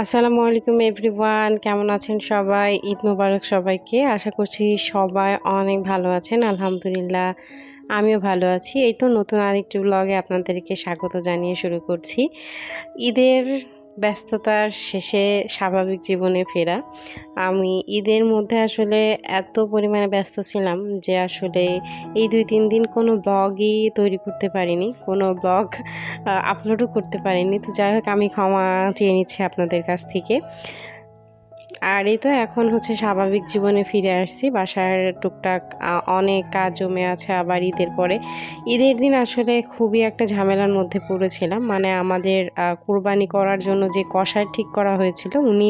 আসসালামু আলাইকুম এভরিওয়ান, কেমন আছেন সবাই? ঈদ মোবারক সবাইকে। আশা করছি সবাই অনেক ভালো আছেন, আলহামদুলিল্লাহ। আমিও ভালো আছি। এই তো নতুন আরেকটি ব্লগে আপনাদেরকে স্বাগত জানিয়ে শুরু করছি। ঈদের ব্যস্ততার শেষে স্বাভাবিক জীবনে ফেরা। আমি ঈদের মধ্যে আসলে এত পরিমাণে ব্যস্ত ছিলাম যে আসলে এই দুই, তিন দিন কোনো ব্লগই তৈরি করতে পারিনি, কোনো ব্লগ আপলোডও করতে পারিনি। তো যাই হোক, আমি ক্ষমা চেয়ে নিচ্ছি আপনাদের কাছ থেকে। আর এই তো এখন হচ্ছে স্বাভাবিক জীবনে ফিরে আসছি। বাসার টুকটাক অনেক কাজ জমে আছে আবার ঈদের পরে। ঈদের দিন আসলে খুবই একটা ঝামেলার মধ্যে পড়েছিলাম। মানে আমাদের কুরবানি করার জন্য যে কষায় ঠিক করা হয়েছিল, উনি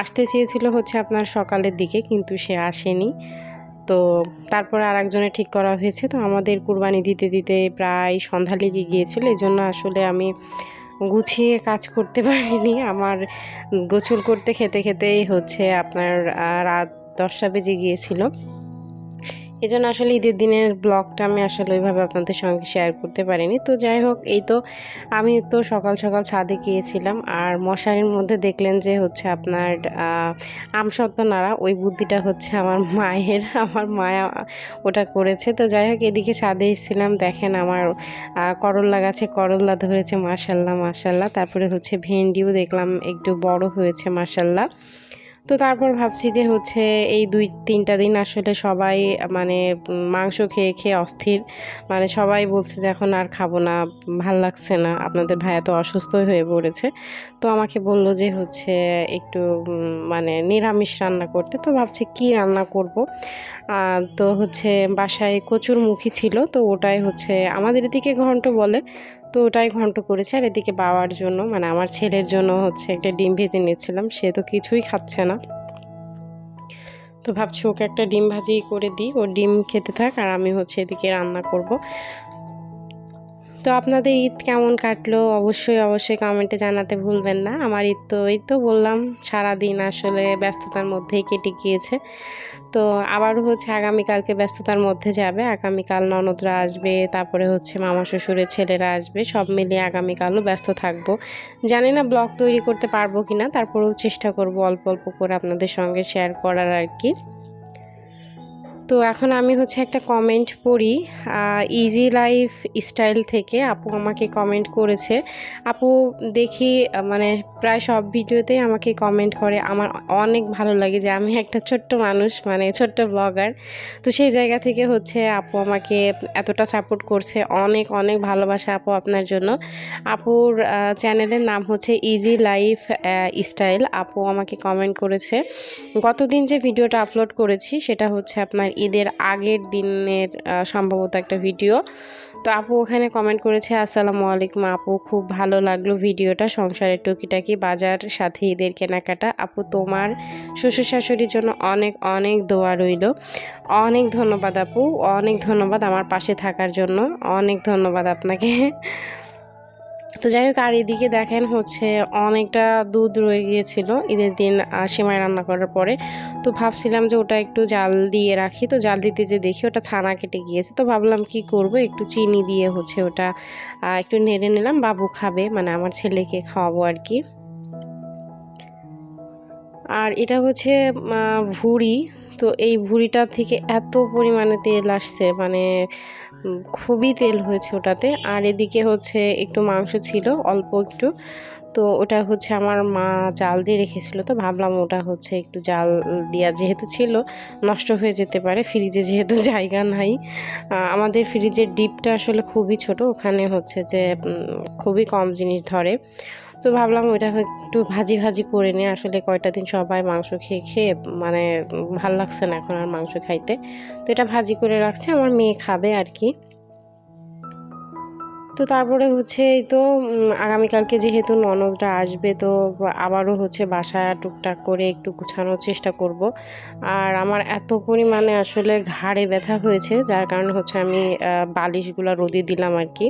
আসতে চেয়েছিল হচ্ছে আপনার সকালের দিকে, কিন্তু সে আসেনি। তো তারপরে আর একজনে ঠিক করা হয়েছে। তো আমাদের কুরবানি দিতে দিতে প্রায় সন্ধ্যা লেগে গিয়েছিল। এই জন্য আসলে আমি গুছিয়ে কাজ করতে পারিনি। আমার গোসল করতে খেতে খেতেই হচ্ছে আপনার রাত দশটা বেজে গিয়েছিল। এই জন্য আসলে ঈদের দিনের ব্লগটা আমি আসলে ওইভাবে আপনাদের সঙ্গে শেয়ার করতে পারিনি। তো যাই হোক, এই তো আমি তো সকাল সকাল ছাদে গিয়েছিলাম, আর মশারির মধ্যে দেখলেন যে হচ্ছে আপনার আমসত্ত্ব নাড়া, ওই বুদ্ধিটা হচ্ছে আমার মায়ের, আমার মায়া ওটা করেছে। তো যাই হোক, এদিকে ছাদে এসেছিলাম, দেখেন আমার করল্লা গাছে করল্লা ধরেছে মাসাল্লাহ মাসাল্লাহ তারপরে হচ্ছে ভেন্ডিও দেখলাম, একটু বড় হয়েছে মাসাল্লাহ তো তারপর ভাবছি যে হচ্ছে এই দুই, তিনটা দিন আসলে সবাই মানে মাংস খেয়ে খেয়ে অস্থির। মানে সবাই বলছে যে এখন আর খাব না, ভালো লাগছে না। আপনাদের ভাইয়া তো অসুস্থই হয়ে পড়েছে। তো আমাকে বলল যে হচ্ছে একটু মানে নিরামিষ রান্না করতে। তো ভাবছি কি রান্না করব? তো হচ্ছে বাসায় কচুর মুখী ছিল। তো ওটাই হচ্ছে আমাদের এদিকে ঘন্ট বলে। তো ওটাই ঘন্ট করেছে। আর এদিকে বাবার জন্য মানে আমার ছেলের জন্য হচ্ছে একটা ডিম ভেজে নিয়েছিলাম। সে তো কিছুই খাচ্ছে না। তো ভাবছি ওকে একটা ডিম ভাজি করে দিই। ও ডিম খেতে থাক আর আমি হচ্ছে এদিকে রান্না করব। তো আপনাদের ঈদ কেমন কাটলো? অবশ্যই অবশ্যই কমেন্টে জানাতে ভুলবেন না। আমার ঈদ তো, এই তো বললাম, সারাদিন আসলে ব্যস্ততার মধ্যেই কেটে গিয়েছে। তো আবারও হচ্ছে আগামীকালকে ব্যস্ততার মধ্যে যাবে। আগামীকাল ননদরা আসবে, তারপরে হচ্ছে মামা শ্বশুরের ছেলেরা আসবে। সব মিলিয়ে আগামীকালও ব্যস্ত থাকব। জানি না ব্লগ তৈরি করতে পারব কি না তারপরেও চেষ্টা করব অল্প অল্প করে আপনাদের সঙ্গে শেয়ার করার আর কি। তো এখন আমি হচ্ছে একটা কমেন্ট পড়ি ইজি লাইফ স্টাইল থেকে আপু আমাকে কমেন্ট করেছে। আপু দেখি মানে প্রায় সব ভিডিওতেই আমাকে কমেন্ট করে। আমার অনেক ভালো লাগে যে আমি একটা ছোট্ট মানুষ মানে ছোট্ট ব্লগার তো সেই জায়গা থেকে হচ্ছে আপু আমাকে এতটা সাপোর্ট করছে। অনেক অনেক ভালোবাসা আপু আপনার জন্য। আপুর চ্যানেলের নাম হচ্ছে ইজি লাইফ স্টাইল আপু আমাকে কমেন্ট করেছে। গতদিন যে ভিডিওটা আপলোড করেছি, সেটা হচ্ছে আপনার ঈদের আগের দিনের সম্ভবত একটা ভিডিও। তো আপু ওখানে কমেন্ট করেছে, আসসালামু আলাইকুম আপু, খুব ভালো লাগল ভিডিওটা। সংসারের টুকিটাকি বাজার, সাথে ঈদের কেনাকাটা। আপু, তোমার শ্বশুর শাশুড়ির জন্য অনেক অনেক দোয়া রইল। অনেক ধন্যবাদ আপু, অনেক ধন্যবাদ আমার পাশে থাকার জন্য। অনেক ধন্যবাদ আপনাকে। তো যাই হোক, আর এদিকে দেখেন হচ্ছে অনেকটা দুধ রয়ে গিয়েছিল ঈদের দিন সেমাই রান্না করার পরে। তো ভাবছিলাম যে ওটা একটু জাল দিয়ে রাখি। তো জাল দিতে যে দেখি ওটা ছানা কেটে গিয়েছে। তো ভাবলাম কি করব? একটু চিনি দিয়ে হচ্ছে ওটা একটু নেড়ে নিলাম। বাবু খাবে মানে আমার ছেলেকে খাওয়াবো আর কি। আর এটা হচ্ছে ভুড়ি। তো এই ভুড়িটা থেকে এত পরিমাণে তেল আসছে মানে খুবই তেল হয়েছে ওটাতে। আর এদিকে হচ্ছে একটু মাংস ছিল, অল্প একটু। তো ওটা হচ্ছে আমার মা জাল দিয়ে রেখেছিল তো, ভাবলাম ওটা হচ্ছে একটু জাল দেওয়া যেহেতু ছিল, নষ্ট হয়ে যেতে পারে, ফ্রিজে যেহেতু জায়গা নাই। আমাদের ফ্রিজের ডিপটা আসলে খুবই ছোট, ওখানে হচ্ছে যে খুবই কম জিনিস ধরে। তো ভাবলাম ওইটা একটু ভাজি ভাজি করে নিয়ে আসলে কয়টা দিন সবাই মাংস খেয়ে খেয়ে মানে ভালো লাগছে না এখন আর মাংস খাইতে। তো এটা ভাজি করে রাখছে, আমার মেয়ে খাবে আর কি। তো তারপরে হচ্ছে এই তো আগামীকালকে যেহেতু ননদরা আসবে, তো আবারও হচ্ছে বাসা টুকটাক করে একটু গুছানোর চেষ্টা করব। আর আমার এত পরিমাণে আসলে ঘাড়ে ব্যথা হয়েছে, যার কারণে হচ্ছে আমি বালিশগুলো রোদে দিলাম আর কি।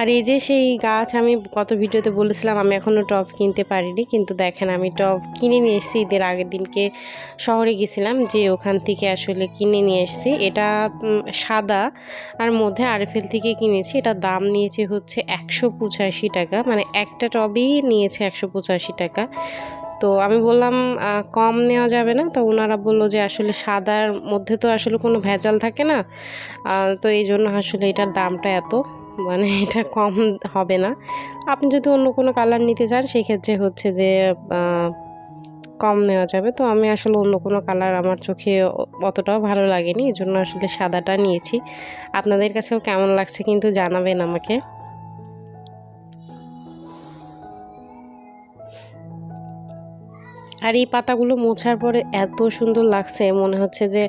আর এই যে সেই গাছ আমি কত ভিডিওতে বলেছিলাম, আমি এখনও টব কিনতে পারিনি। কিন্তু দেখেন, আমি টব কিনে নিয়ে এসেছি। ঈদের আগের দিনকে শহরে গেছিলাম, যে ওখান থেকে আসলে কিনে নিয়ে এসেছি। এটা সাদা আর মধ্যে আরএফএল থেকে কিনেছি। এটা দাম নিয়েছে হচ্ছে একশো পঁচাশি টাকা। মানে একটা টবই নিয়েছে একশো পঁচাশি টাকা। তো আমি বললাম কম নেওয়া যাবে না। তো ওনারা বলল যে আসলে সাদার মধ্যে তো আসলে কোনো ভেজাল থাকে না। তো এই জন্য আসলে এটার দামটা এত। মানে এটা কম হবে না। আপনি যদি অন্য কোনো কালার নিতে চান, সেক্ষেত্রে হচ্ছে যে কম নেওয়া যাবে। তো আমি আসলে অন্য কোনো কালার আমার চোখে অতটাও ভালো লাগেনি। এই জন্য আসলে সাদাটা নিয়েছি। আপনাদের কাছেও কেমন লাগছে কিন্তু জানাবেন আমাকে। আর এই পাতাগুলো মোছার পরে এত সুন্দর লাগছে, মনে হচ্ছে যে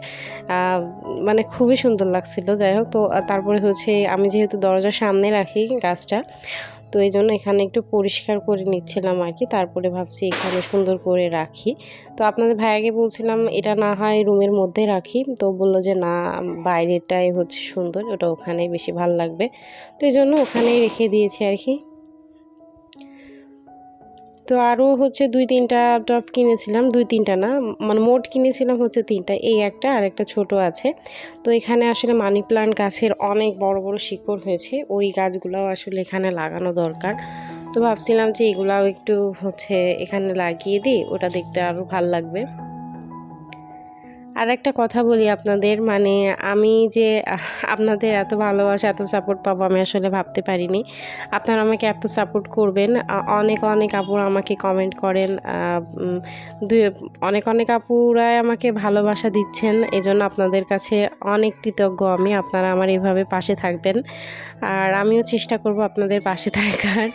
মানে খুবই সুন্দর লাগছিল। যাই হোক, তো তারপরে হচ্ছে আমি যেহেতু দরজার সামনে রাখি গাছটা, তো এই জন্য এখানে একটু পরিষ্কার করে নিচ্ছিলাম আর কি। তারপরে ভাবছি এখানে সুন্দর করে রাখি। তো আপনাদের ভাইয়াকে বলছিলাম, এটা না হয় রুমের মধ্যে রাখি। তো বলল যে, না বাইরেটাই হচ্ছে সুন্দর, ওটা ওখানেই বেশি ভালো লাগবে। তো এই জন্য ওখানেই রেখে দিয়েছি আর কি। তো আরও হচ্ছে দুই তিনটা টপ কিনেছিলাম, দুই তিনটা না মানে মোট কিনেছিলাম হচ্ছে তিনটা, এই একটা আর একটা ছোট আছে। তো এখানে আসলে মানি প্লান্ট গাছের অনেক বড় বড় শিকড় হয়েছে, ওই গাছগুলোও আসলে এখানে লাগানো দরকার। তো ভাবছিলাম যে এগুলাও একটু হচ্ছে এখানে লাগিয়ে দিই, ওটা দেখতে আরও ভালো লাগবে। আর একটা কথা বলি আপনাদের মানে আমি যে আপনাদের এত ভালোবাসা, এত সাপোর্ট পাবো আমি আসলে ভাবতে পারিনি। আপনারা আমাকে এত সাপোর্ট করবেন অনেক অনেক আপুরা আমাকে কমেন্ট করেন অনেক অনেক আপুরাই আমাকে ভালোবাসা দিচ্ছেন এই জন্য আপনাদের কাছে অনেক কৃতজ্ঞ আমি, আপনারা আমার এইভাবে পাশে থাকবেন। আর আমিও চেষ্টা করব আপনাদের পাশে থাকার।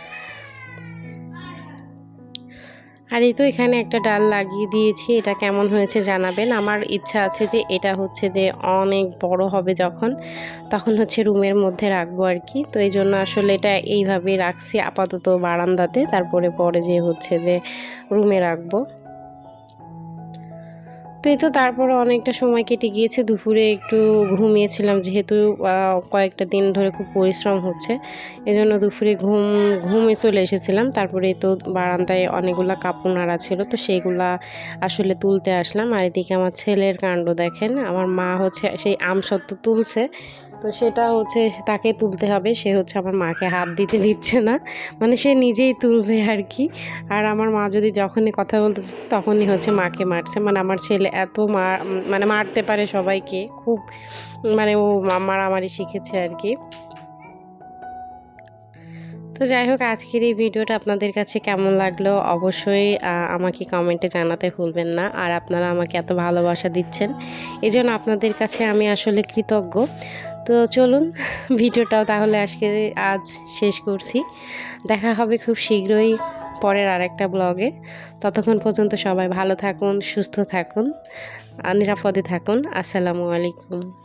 আর এই তো এখানে একটা ডাল লাগিয়ে দিয়েছি, এটা কেমন হয়েছে জানাবেন। আমার ইচ্ছা আছে যে এটা হচ্ছে যে অনেক বড় হবে যখন, তখন হচ্ছে রুমের মধ্যে রাখব আর কি। তো এই জন্য আসলে এটা এইভাবেই রাখছি আপাতত বারান্দাতে, তারপরে পরে যে হচ্ছে যে রুমে রাখব। তো এই তো তারপরে অনেকটা সময় কেটে গিয়েছে। দুপুরে একটু ঘুমিয়েছিলাম যেহেতু কয়েকটা দিন ধরে খুব পরিশ্রম হচ্ছে। এজন্য দুপুরে ঘুম, ঘুমে চলে এসেছিলাম। তারপরে তো বারান্দায় অনেকগুলা কাপড় নাড়া ছিল, তো সেইগুলা আসলে তুলতে আসলাম। আর এদিকে আমার ছেলের কাণ্ড দেখেন, আমার মা হচ্ছে সেই আম সত্য তুলছে। তো সেটা হচ্ছে তাকে তুলতে হবে। সে হচ্ছে আমার মাকে হাত দিতে দিচ্ছে না। মানে সে নিজেই তুলবে আর কি আর আমার মা যদি যখনই কথা বলতেছে, তখনই হচ্ছে মাকে মারছে। মানে আমার ছেলে এত মা মানে মারতে পারে সবাইকে। খুব মানে ও মারামারি শিখেছে আর কি তো যাই হোক, আজকের এই ভিডিওটা আপনাদের কাছে কেমন লাগল অবশ্যই আমাকে কমেন্টে জানাতে ভুলবেন না। আর আপনারা আমাকে এত ভালোবাসা দিচ্ছেন এই আপনাদের কাছে আমি আসলে কৃতজ্ঞ। তো চলুন, ভিডিওটাও তাহলে আজকে, আজ শেষ করছি। দেখা হবে খুব শীঘ্রই পরের আরেকটা ব্লগে। ততক্ষণ পর্যন্ত সবাই ভালো থাকুন, সুস্থ থাকুন নিরাপদে থাকুন। আসসালামু আলাইকুম।